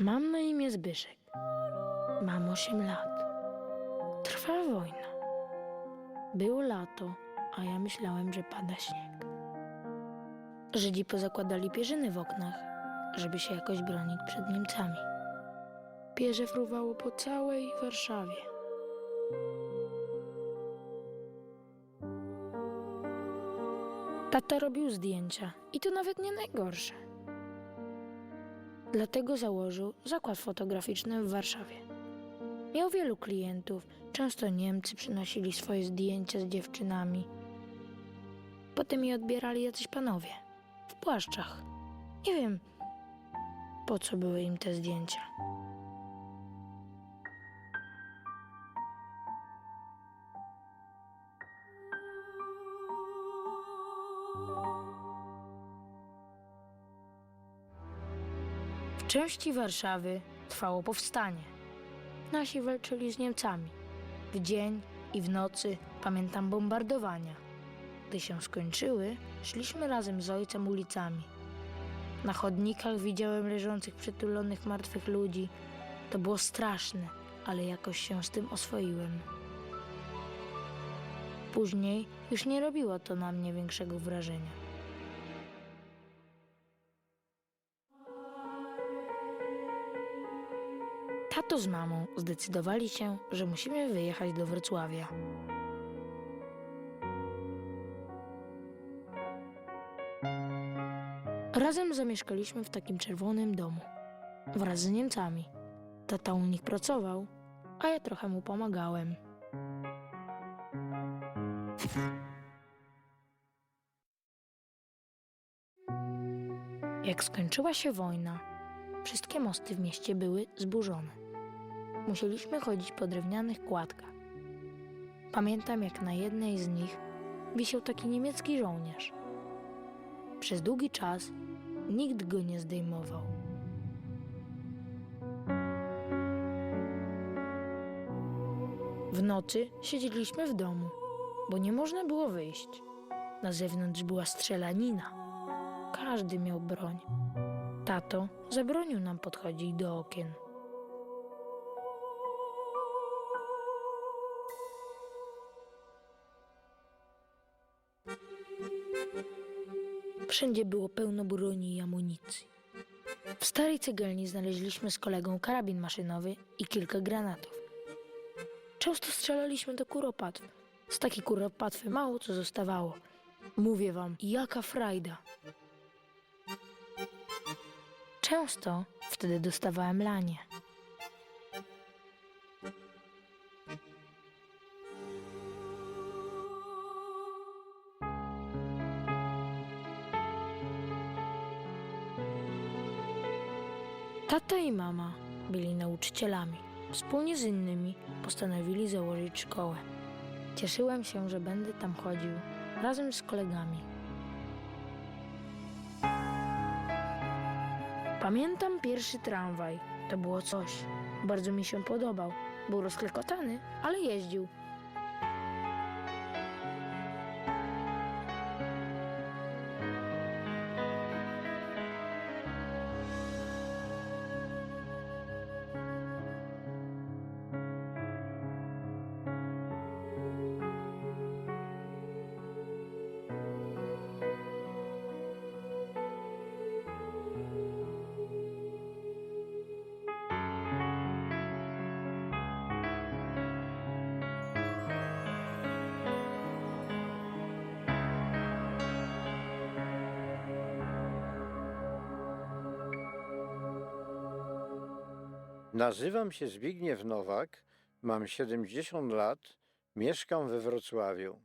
Mam na imię Zbyszek. Mam 8 lat. Trwa wojna. Było lato, a ja myślałem, że pada śnieg. Żydzi pozakładali pierzyny w oknach, żeby się jakoś bronić przed Niemcami. Pierze fruwało po całej Warszawie. Tata robił zdjęcia i to nawet nie najgorsze. Dlatego założył zakład fotograficzny w Warszawie. Miał wielu klientów, często Niemcy przynosili swoje zdjęcia z dziewczynami. Potem je odbierali jacyś panowie w płaszczach. Nie wiem, po co były im te zdjęcia. Części Warszawy trwało powstanie. Nasi walczyli z Niemcami. W dzień i w nocy pamiętam bombardowania. Gdy się skończyły, szliśmy razem z ojcem ulicami. Na chodnikach widziałem leżących przytulonych martwych ludzi. To było straszne, ale jakoś się z tym oswoiłem. Później już nie robiło to na mnie większego wrażenia. Tato z mamą zdecydowali się, że musimy wyjechać do Wrocławia. Razem zamieszkaliśmy w takim czerwonym domu. Wraz z Niemcami. Tata u nich pracował, a ja trochę mu pomagałem. Jak skończyła się wojna, wszystkie mosty w mieście były zburzone. Musieliśmy chodzić po drewnianych kładkach. Pamiętam, jak na jednej z nich wisiał taki niemiecki żołnierz. Przez długi czas nikt go nie zdejmował. W nocy siedzieliśmy w domu, bo nie można było wyjść. Na zewnątrz była strzelanina. Każdy miał broń. Tato zabronił nam podchodzić do okien. Wszędzie było pełno broni i amunicji. W starej cegielni znaleźliśmy z kolegą karabin maszynowy i kilka granatów. Często strzelaliśmy do kuropatw. Z takiej kuropatwy mało co zostawało. Mówię wam, jaka frajda. Często wtedy dostawałem lanie. Tata i mama byli nauczycielami. Wspólnie z innymi postanowili założyć szkołę. Cieszyłem się, że będę tam chodził razem z kolegami. Pamiętam pierwszy tramwaj. To było coś. Bardzo mi się podobał. Był rozklekotany, ale jeździł. Nazywam się Zbigniew Nowak, mam 70 lat, mieszkam we Wrocławiu.